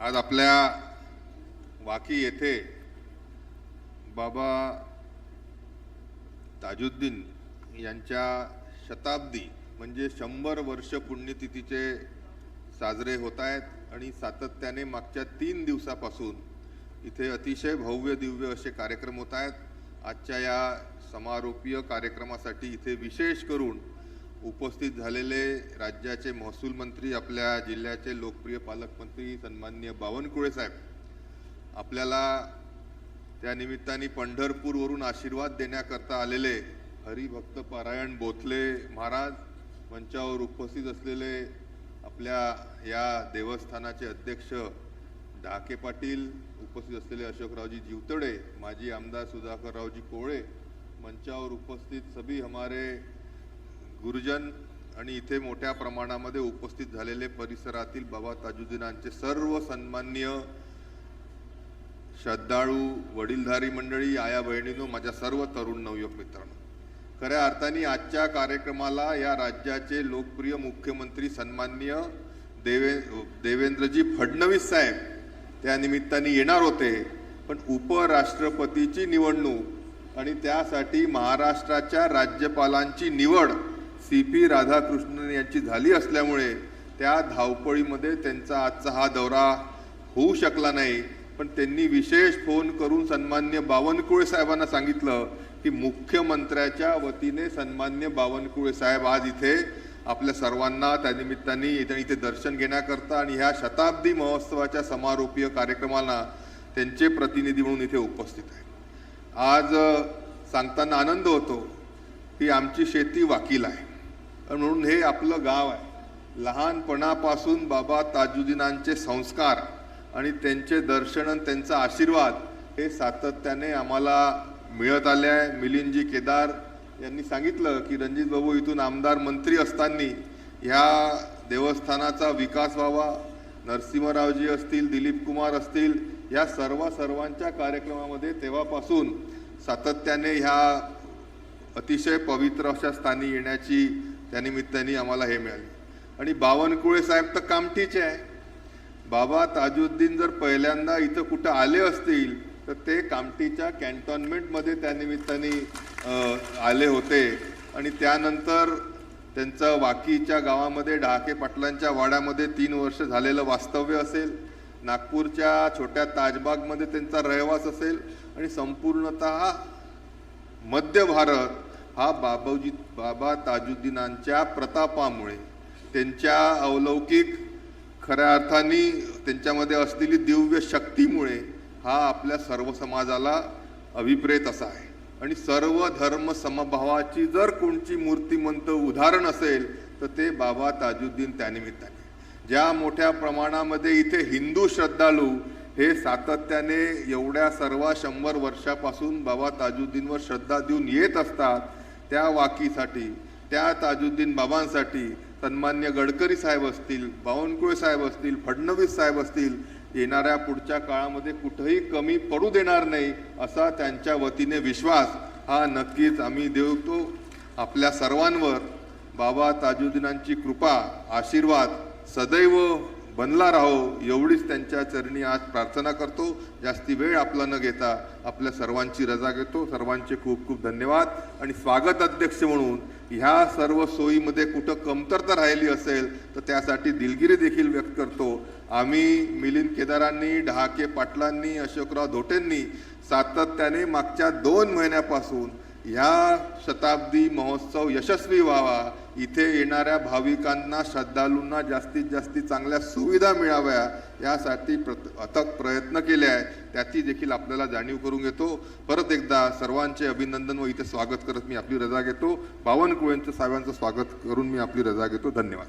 आज आपल्या वाकी येथे बाबा ताजुद्दीन यांच्या शताब्दी म्हणजे शंभर वर्ष पुण्यतिथीचे साजरे होत आहेत आणि सातत्याने मागच्या तीन दिवसापासून इथे अतिशय भव्य दिव्य असे कार्यक्रम होत आहेत. आजच्या या समारोपीय कार्यक्रमासाठी इथे विशेष करून उपस्थित झालेले राज्याचे महसूल मंत्री आपल्या जिल्ह्याचे लोकप्रिय पालकमंत्री सन्माननीय बावनकुळे साहेब आपल्याला त्या निमित्ताने पंढरपूरवरून आशीर्वाद देण्याकरता आलेले हरिभक्त पारायण बोथले महाराज मंचावर उपस्थित असलेले आपल्या या देवस्थानाचे अध्यक्ष डाके पाटील उपस्थित असलेले अशोकरावजी जीवतडे माजी आमदार सुधाकररावजी कोळे मंचावर उपस्थित सभी हमारे गुरुजन आणि इथे मोठ्या प्रमाणामध्ये उपस्थित झालेले परिसरातील बाबा ताजुद्दीनांचे सर्व सन्माननीय श्रद्धाळू वडीलधारी मंडळी आया बहिणीनो माझ्या सर्व तरुण नवयुवक मित्रांनो. खऱ्या अर्थाने आजच्या कार्यक्रमाला या राज्याचे लोकप्रिय मुख्यमंत्री सन्माननीय देवे देवेंद्रजी फडणवीस साहेब त्या निमित्ताने येणार होते. पण उपराष्ट्रपतीची निवडणूक आणि त्यासाठी महाराष्ट्राच्या राज्यपालांची निवड सी पी राधाकृष्णन यांची झाली असल्यामुळे त्या धावपळीमध्ये त्यांचा आजचा हा दौरा होऊ शकला नाही. पण त्यांनी विशेष फोन करून सन्मान्य बावनकुळे साहेबांना सांगितलं की मुख्यमंत्र्याच्या वतीने सन्मान्य बावनकुळे साहेब आज इथे आपल्या सर्वांना त्यानिमित्ताने इथे इथे दर्शन घेण्याकरता आणि ह्या शताब्दी महोत्सवाच्या समारोपीय कार्यक्रमाला त्यांचे प्रतिनिधी म्हणून इथे उपस्थित आहेत. आज सांगताना आनंद होतो की आमची शेती वाकील आहे. म्हणून हे आपलं गाव आहे. लहानपणापासून बाबा ताजुद्दीनांचे संस्कार आणि त्यांचे दर्शन आणि त्यांचा आशीर्वाद हे सातत्याने आम्हाला मिळत आले आहे. मिलिंदजी केदार यांनी सांगितलं की रणजित बाबू इथून आमदार मंत्री असताना ह्या देवस्थानाचा विकास व्हावा. नरसिंहरावजी असतील दिलीप कुमार असतील या सर्व सर्वांच्या कार्यक्रमामध्ये तेव्हापासून सातत्याने ह्या अतिशय पवित्र अशा स्थानी येण्याची त्यानिमित्ताने आम्हाला हे मिळाले. आणि बावनकुळे साहेब तर कामठीचे आहे. बाबा ताजुद्दीन जर पहिल्यांदा इथं कुठं आले असतील तर ते कामठीच्या कॅन्टॉनमेंटमध्ये त्यानिमित्ताने आले होते. आणि त्यानंतर त्यांचं वाकीच्या गावामध्ये डहाके पाटलांच्या वाड्यामध्ये तीन वर्ष झालेलं वास्तव्य असेल. नागपूरच्या छोट्या ताजबागमध्ये त्यांचा रहिवास असेल. आणि संपूर्णतः मध्य भारत हा बाबाजी बाबा ताजुद्दीनांच्या प्रतापामुळे त्यांच्या अवलौकिक खऱ्या अर्थाने त्यांच्यामध्ये असलेली दिव्य शक्तीमुळे हा आपल्या सर्व समाजाला अभिप्रेत असा आहे. आणि सर्व धर्म समभावाची जर कोणची मूर्तिमंत उदाहरण असेल तर ते बाबा ताजुद्दीन त्यानिमित्ताने. ज्या मोठ्या प्रमाणामध्ये इथे हिंदू श्रद्धाळू हे सातत्याने एवढ्या सर्व शंभर वर्षापासून बाबा ताजुद्दीनवर श्रद्धा देऊन येत असतात त्या वाकीसाठी त्या ताजुद्दीन बाबांसाठी सन्मान्य गडकरी साहेब असतील बावनकुळे साहेब असतील फडणवीस साहेब असतील येणाऱ्या पुढच्या काळामध्ये कुठंही कमी पडू देणार नाही असा त्यांच्या वतीने विश्वास हा नक्कीच आम्ही देवतो आपल्या सर्वांवर. बाबा ताजुद्दीनांची कृपा आशीर्वाद सदैव बनला राहो एवढीच त्यांच्या चरणी आज प्रार्थना करतो. जास्ती वेळ आपला न घेता आपल्या सर्वांची रजा घेतो. सर्वांचे खूप खूप धन्यवाद. आणि स्वागत अध्यक्ष म्हणून ह्या सर्व सोयीमध्ये कुठं कमतरता राहिली असेल तर त्यासाठी दिलगिरी देखील व्यक्त करतो. आम्ही मिलिंद केदारांनी डहाके पाटलांनी अशोकराव धोटेंनी सातत्याने मागच्या दोन महिन्यापासून ह्या शताब्दी महोत्सव यशस्वी व्हावा इथे येणाऱ्या भाविकांना श्रद्धाळूंना जास्तीत जास्त चांगल्या सुविधा मिळाव्या यासाठी प्रत अथक प्रयत्न केले आहे त्याची देखील आपल्याला जाणीव करून घेतो. परत एकदा सर्वांचे अभिनंदन व इथे स्वागत करत मी आपली रजा घेतो. बावनकुळेंचं साहेबांचं स्वागत करून मी आपली रजा घेतो. धन्यवाद.